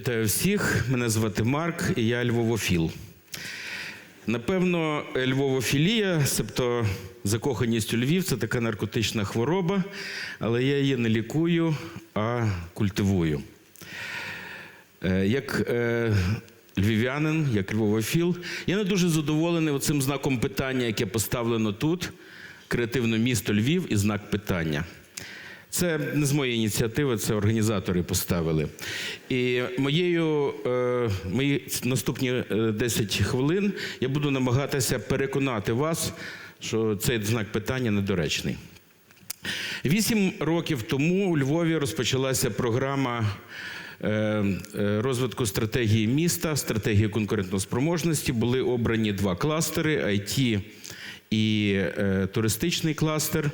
Вітаю всіх. Мене звати Марк, і я Львовофіл. Напевно, Львовофілія, себто закоханість у Львів, це така наркотична хвороба, але я її не лікую, а культивую. Е, Як е, львів'янин, як львовофіл, я не дуже задоволений цим знаком питання, яке поставлено тут. Креативне місто Львів і знак питання. Це не з моєї ініціативи, це організатори поставили. І моєю, е, мої наступні е, 10 хвилин я буду намагатися переконати вас, що цей знак питання недоречний. Вісім років тому у Львові розпочалася програма е, е, розвитку стратегії міста, стратегії конкурентоспроможності. Були обрані два кластери IT і е, туристичний кластер.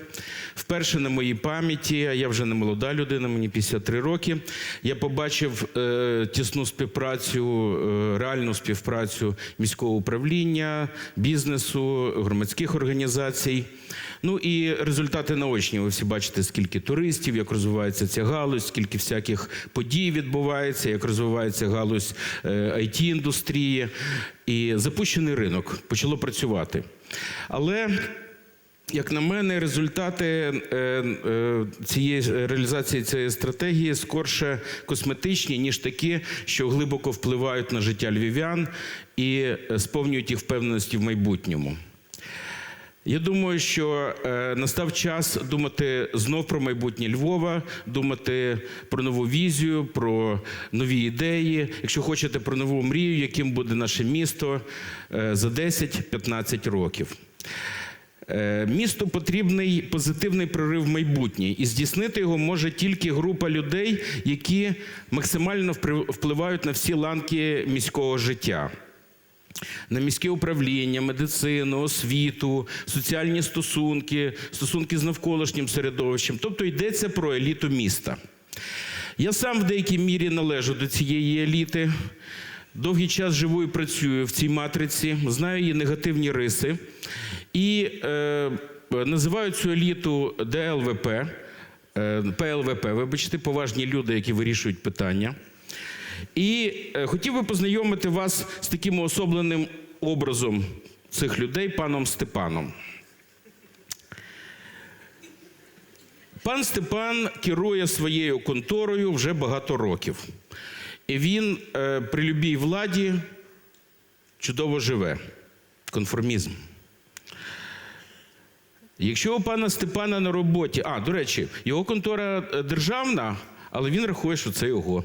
Вперше на моїй пам'яті, а я вже не молода людина, мені 53 роки. Я побачив е, тісну співпрацю, е, реальну співпрацю міського управління, бізнесу, громадських організацій. Ну і результати наочні. Ви всі бачите, скільки туристів, як розвивається ця галузь, скільки всяких подій відбувається, як розвивається галузь it індустрії І запущений ринок почало працювати. Але як на мене, результати е, е, цієї реалізації цієї стратегії скорше косметичні, ніж такі, що глибоко впливають на життя львів'ян і сповнюють їх впевненості в майбутньому. Я думаю, що е, настав час думати знов про майбутнє Львова, думати про нову візію, про нові ідеї. Якщо хочете про нову мрію, яким буде наше місто е, за 10-15 років. Е, Місту потрібний позитивний прорив в майбутнє, і здійснити його може тільки група людей, які максимально впливають на всі ланки міського життя. На міське управління, медицину, освіту, соціальні стосунки, стосунки з навколишнім середовищем. Тобто йдеться про еліту міста. Я сам в деякій мірі належу до цієї еліти. Довгий час живу і працюю в цій матриці, знаю її негативні риси і е, називаю цю еліту ДЛВП, е, ПЛВП, вибачте, поважні люди, які вирішують питання. І е, хотів би познайомити вас з таким уособленим образом цих людей, паном Степаном. Пан Степан керує своєю конторою вже багато років. І він е, при любій владі чудово живе. Конформізм. Якщо у пана Степана на роботі, а, до речі, його контора е, державна, але він рахує, що це його.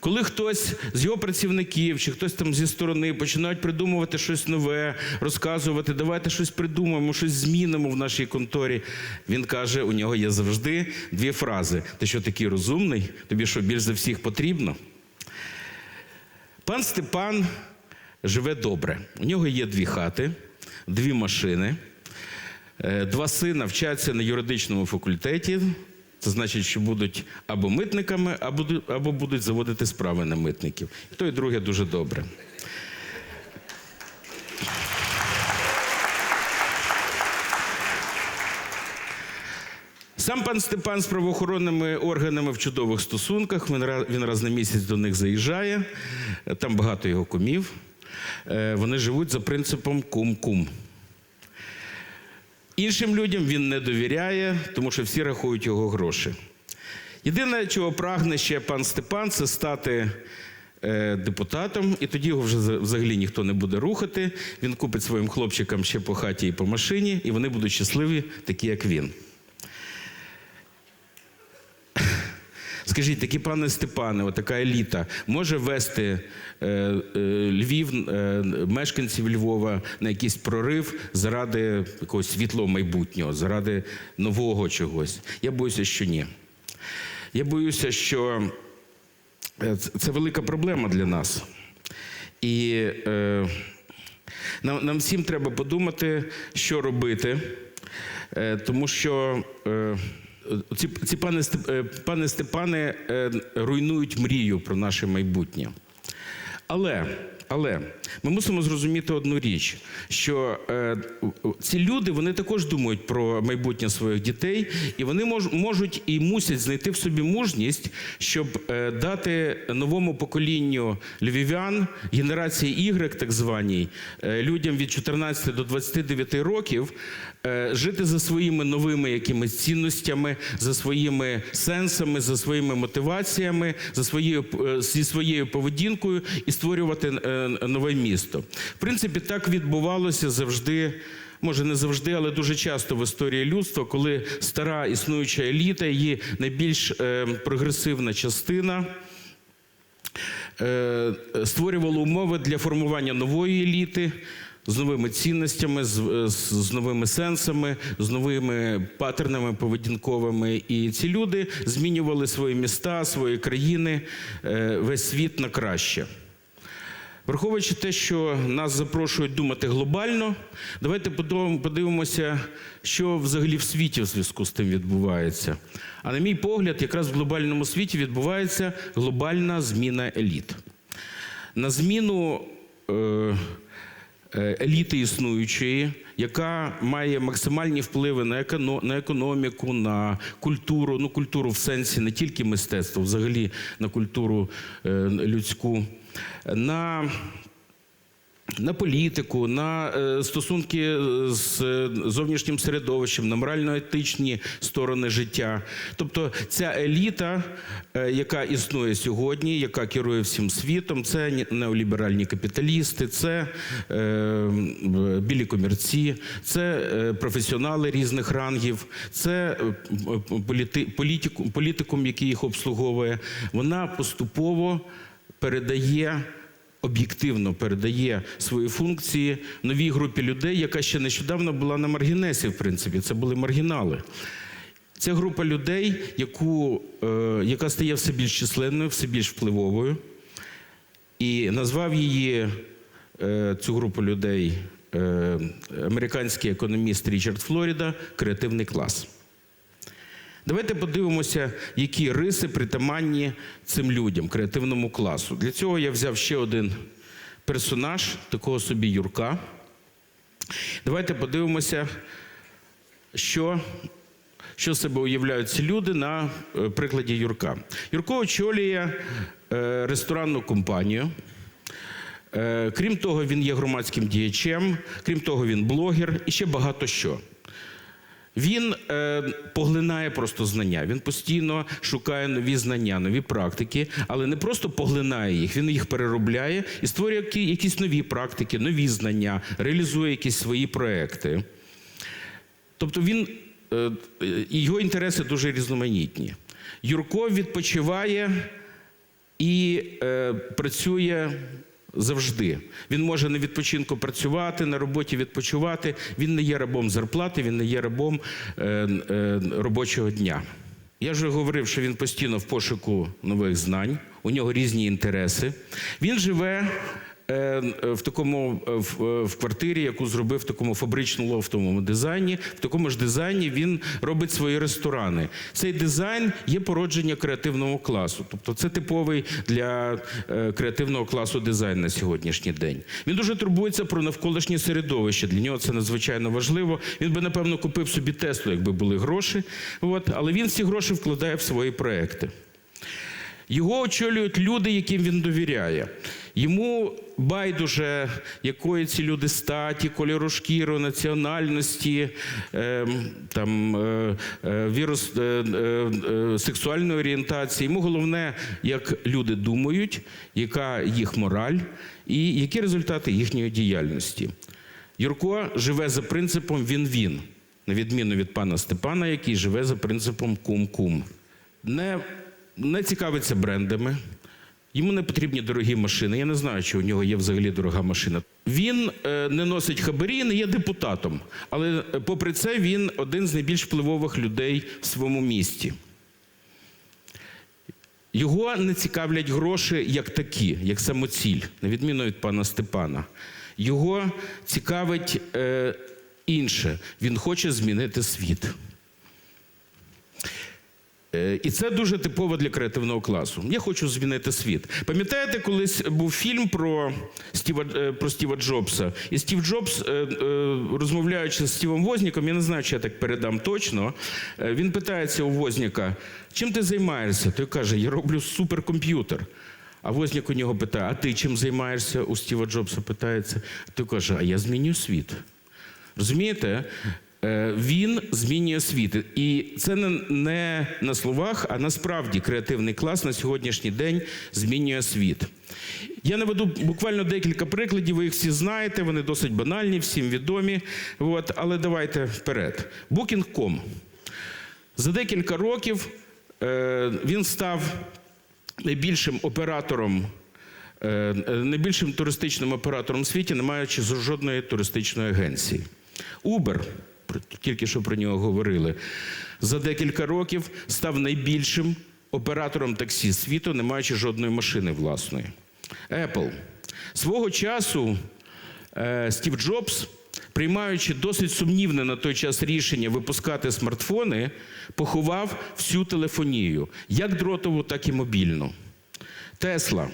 Коли хтось з його працівників чи хтось там зі сторони починають придумувати щось нове, розказувати, давайте щось придумаємо, щось змінимо в нашій конторі. Він каже, у нього є завжди дві фрази: ти що такий розумний? Тобі що більш за всіх потрібно? Пан Степан живе добре. У нього є дві хати, дві машини. Е, Два сина вчаться на юридичному факультеті. Це значить, що будуть або митниками, або, або будуть заводити справи на митників. І то і друге дуже добре. Сам пан Степан з правоохоронними органами в чудових стосунках. Він раз, він раз на місяць до них заїжджає. Там багато його кумів. Е, Вони живуть за принципом кум-кум. Іншим людям він не довіряє, тому що всі рахують його гроші. Єдине, чого прагне ще пан Степан, це стати е, депутатом, і тоді його вже за- взагалі ніхто не буде рухати. Він купить своїм хлопчикам ще по хаті і по машині, і вони будуть щасливі, такі як він. Скажіть, такі пане Степане, отака еліта може вести е, е, Львів, е, мешканців Львова на якийсь прорив заради якогось світлого майбутнього, заради нового чогось? Я боюся, що ні. Я боюся, що це велика проблема для нас. І е, нам, нам всім треба подумати, що робити, е, тому що е, ці, ці пане, е, пане Степане е, руйнують мрію про наше майбутнє. Але Але ми мусимо зрозуміти одну річ, що е, ці люди вони також думають про майбутнє своїх дітей, і вони мож, можуть і мусять знайти в собі мужність, щоб е, дати новому поколінню львів'ян, генерації Y, так званій, е, людям від 14 до 29 років, жити за своїми новими якимись цінностями, за своїми сенсами, за своїми мотиваціями, за своєю е, зі своєю поведінкою і створювати е, нове місто. В принципі, так відбувалося завжди. Може, не завжди, але дуже часто в історії людства, коли стара існуюча еліта, її найбільш е, прогресивна частина е, створювала умови для формування нової еліти з новими цінностями, з, з, новими сенсами, з новими паттернами поведінковими. І ці люди змінювали свої міста, свої країни, е, весь світ на краще. Враховуючи те, що нас запрошують думати глобально, давайте подивимося, що взагалі в світі в зв'язку з тим відбувається. А на мій погляд, якраз в глобальному світі відбувається глобальна зміна еліт. На зміну е, еліти існуючої, яка має максимальні впливи на, економ, на економіку, на культуру, ну культуру в сенсі не тільки мистецтва, взагалі на культуру е, людську, на на політику, на е, стосунки з е, зовнішнім середовищем, на морально-етичні сторони життя. Тобто ця еліта, е, яка існує сьогодні, яка керує всім світом, це ні- неоліберальні капіталісти, це е, білі комірці, це е, професіонали різних рангів, це е, політи, політику, політикум, який їх обслуговує. Вона поступово передає об'єктивно передає свої функції новій групі людей, яка ще нещодавно була на маргінесі, в принципі, це були маргінали. Це група людей, яку, е, яка стає все більш численною, все більш впливовою. І назвав її е, цю групу людей е, американський економіст Річард Флоріда креативний клас. Давайте подивимося, які риси притаманні цим людям, креативному класу. Для цього я взяв ще один персонаж, такого собі Юрка. Давайте подивимося, що, що себе уявляють ці люди на е, прикладі Юрка. Юрко очолює е, ресторанну компанію. Е, Крім того, він є громадським діячем, крім того, він блогер і ще багато що. Він е, поглинає просто знання. Він постійно шукає нові знання, нові практики, але не просто поглинає їх, він їх переробляє і створює які- якісь нові практики, нові знання, реалізує якісь свої проекти. Тобто він е, його інтереси дуже різноманітні. Юрко відпочиває і е, працює завжди. Він може на відпочинку працювати, на роботі відпочивати. Він не є рабом зарплати, він не є рабом е, е, робочого дня. Я вже говорив, що він постійно в пошуку нових знань, у нього різні інтереси. Він живе в такому е, е, в квартирі, яку зробив в такому фабрично-лофтовому дизайні. В такому ж дизайні він робить свої ресторани. Цей дизайн є породження креативного класу. Тобто це типовий для е, креативного класу дизайн на сьогоднішній день. Він дуже турбується про навколишнє середовище. Для нього це надзвичайно важливо. Він би, напевно, купив собі Теслу, якби були гроші. От, але він ці гроші вкладає в свої проекти. Його очолюють люди, яким він довіряє. Йому байдуже, якої ці люди статі, кольору шкіри, національності, е, там, е, е, вірус, е, е, е, сексуальної орієнтації. Йому головне, як люди думають, яка їх мораль і які результати їхньої діяльності. Юрко живе за принципом він-він, на відміну від пана Степана, який живе за принципом кум-кум. Не, не цікавиться брендами. Йому не потрібні дорогі машини. Я не знаю, чи у нього є взагалі дорога машина. Він е, не носить хабарі, не є депутатом. Але е, попри це, він один з найбільш впливових людей в своєму місті. Його не цікавлять гроші як такі, як самоціль, на відміну від пана Степана. Його цікавить е, інше. Він хоче змінити світ. Е, І це дуже типово для креативного класу. Я хочу змінити світ. Пам'ятаєте, колись був фільм про Стіва, е, про Стіва Джобса? І Стів Джобс, е, розмовляючи з Стівом Возніком, я не знаю, чи я так передам точно. Він питається у Возніка, чим ти займаєшся? Той каже, я роблю суперкомп'ютер. А Вознік у нього питає: а ти чим займаєшся? У Стіва Джобса питається. Той каже, а я змінюю світ. Розумієте? Е, Він змінює світ. І це не, на словах, а насправді креативний клас на сьогоднішній день змінює світ. Я наведу буквально декілька прикладів, ви їх всі знаєте, вони досить банальні, всім відомі. От, але давайте вперед. Booking.com. За декілька років е, він став найбільшим оператором, е, найбільшим туристичним оператором у світі, не маючи жодної туристичної агенції. Uber, тільки що про нього говорили, за декілька років став найбільшим оператором таксі світу, не маючи жодної машини власної. Apple. Свого часу е, Стів Джобс, приймаючи досить сумнівне на той час рішення випускати смартфони, поховав всю телефонію, як дротову, так і мобільну. Тесла.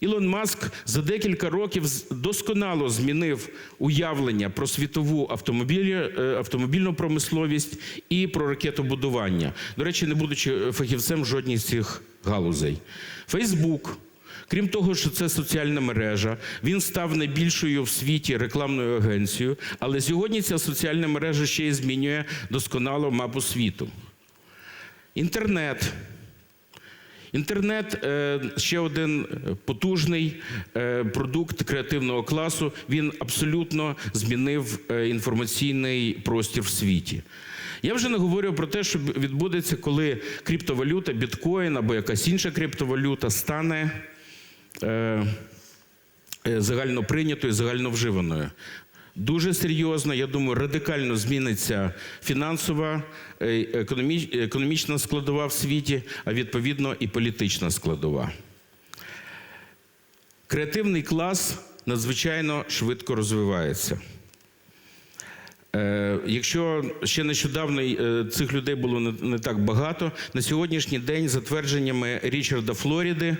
Ілон Маск за декілька років досконало змінив уявлення про світову е, автомобільну промисловість і про ракетобудування. До речі, не будучи фахівцем в жодній з цих галузей. Фейсбук. Крім того, що це соціальна мережа, він став найбільшою в світі рекламною агенцією, але сьогодні ця соціальна мережа ще й змінює досконало мапу світу. Інтернет. Інтернет е, ще один потужний е, продукт креативного класу. Він абсолютно змінив е, інформаційний простір в світі. Я вже не говорю про те, що відбудеться, коли криптовалюта, біткоін або якась інша криптовалюта стане е, е, загальноприйнятою, загальновживаною. Дуже серйозно, я думаю, радикально зміниться фінансова, е, економічна складова в світі, а відповідно і політична складова. Креативний клас надзвичайно швидко розвивається. Е, Якщо ще нещодавно е, цих людей було не, так багато, на сьогоднішній день, за твердженнями Річарда Флоріди,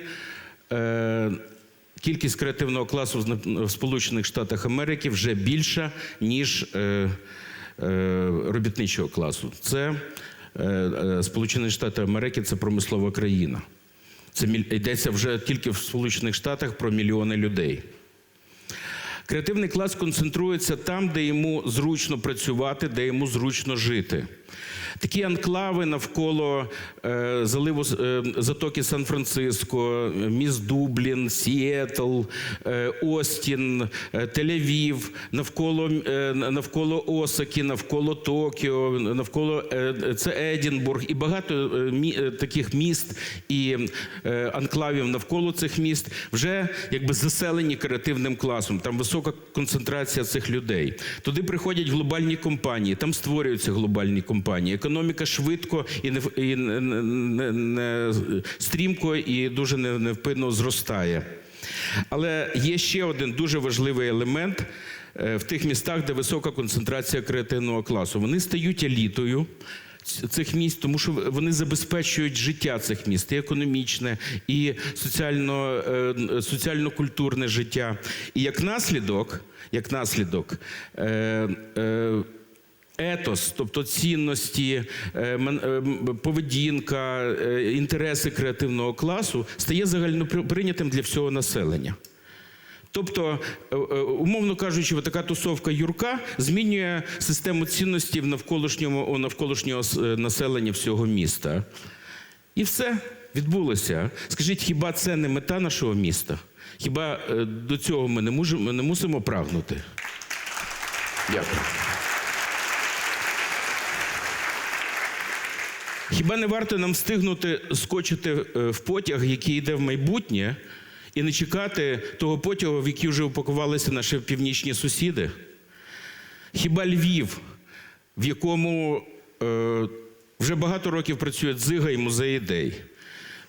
кількість креативного класу в Сполучених Штатах Америки вже більша, ніж е, е, робітничого класу. Це е, Сполучені Штати Америки це промислова країна. Це йдеться вже тільки в Сполучених Штатах про мільйони людей. Креативний клас концентрується там, де йому зручно працювати, де йому зручно жити. Такі анклави навколо е, заливу е, затоки Сан-Франциско, міст Дублін, Сіетл, е, Остін, е, Тель-Авів, навколо, е, навколо Осаки, навколо Токіо, навколо е, це Едінбург і багато е, е, таких міст і е, анклавів навколо цих міст вже якби заселені креативним класом. Там висока концентрація цих людей. Туди приходять глобальні компанії, там створюються глобальні компанії. Економіка швидко і не, і не, не, стрімко і дуже невпинно зростає. Але є ще один дуже важливий елемент е, в тих містах, де висока концентрація креативного класу. Вони стають елітою цих міст, тому що вони забезпечують життя цих міст, і економічне, і соціально, е, соціально-культурне життя. І як наслідок, як наслідок, е, е, етос, тобто цінності, е, е, поведінка, е, інтереси креативного класу стає загальноприйнятим для всього населення. Тобто, умовно кажучи, така тусовка Юрка змінює систему цінностей в навколишнього населення всього міста. І все відбулося. Скажіть, хіба це не мета нашого міста? Хіба до цього ми не, можемо, не мусимо прагнути? Дякую. Хіба не варто нам встигнути скочити е, в потяг, який йде в майбутнє, і не чекати того потягу, в який вже упакувалися наші північні сусіди? Хіба Львів, в якому е, вже багато років працює дзига і музей ідей?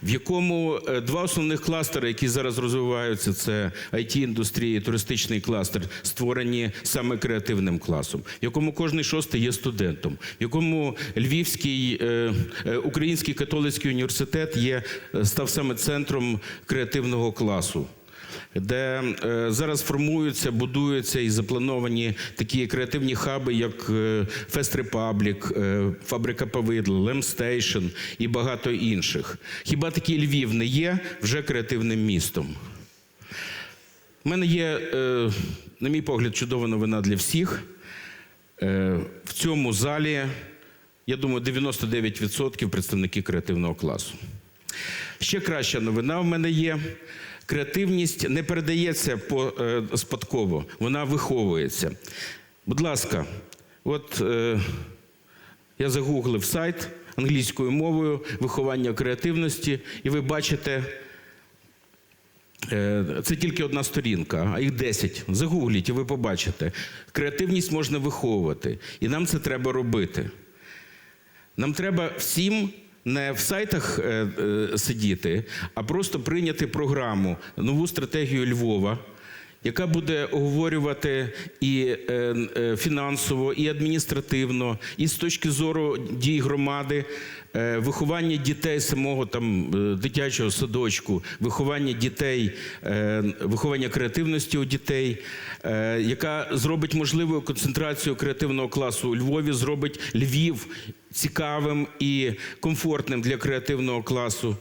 В якому е, два основних кластери, які зараз розвиваються, це IT-індустрія, і туристичний кластер, створені саме креативним класом, в якому кожний шостий є студентом, в якому Львівський е, е, Український католицький університет є став саме центром креативного класу де е, зараз формуються, будуються і заплановані такі креативні хаби, як Republic, е, Фабрика Повидла, Лемстейшн і багато інших. Хіба такий Львів не є вже креативним містом? У мене є, е, на мій погляд, чудова новина для всіх. Е, В цьому залі, я думаю, 99% представники креативного класу. Ще краща новина в мене є. Креативність не передається е, спадково, вона виховується. Будь ласка, от е, я загуглив сайт англійською мовою виховання креативності, і ви бачите. Е, Це тільки одна сторінка, а їх 10. Загугліть, і ви побачите. Креативність можна виховувати, і нам це треба робити. Нам треба всім не в сайтах е, е, сидіти, а просто прийняти програму, нову стратегію Львова, яка буде оговорювати і е, фінансово, і адміністративно, і з точки зору дій громади, виховання дітей самого там е, дитячого садочку, виховання дітей, е, виховання креативності у дітей, е, яка зробить можливою концентрацію креативного класу у Львові, зробить Львів цікавим і комфортним для креативного класу.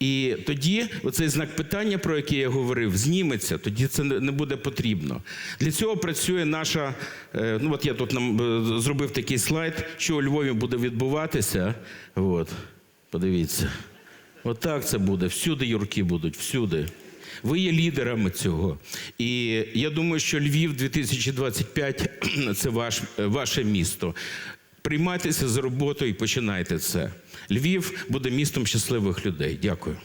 І тоді оцей знак питання, про який я говорив, зніметься, тоді це не буде потрібно. Для цього працює наша, е, ну от я тут нам е, зробив такий слайд, що у Львові буде відбуватися. От, подивіться. Отак це буде. Всюди юрки будуть, всюди. Ви є лідерами цього. І я думаю, що Львів 2025 це ваш, ваше місто. Приймайтеся за роботу і починайте це. Львів буде містом щасливих людей. Дякую.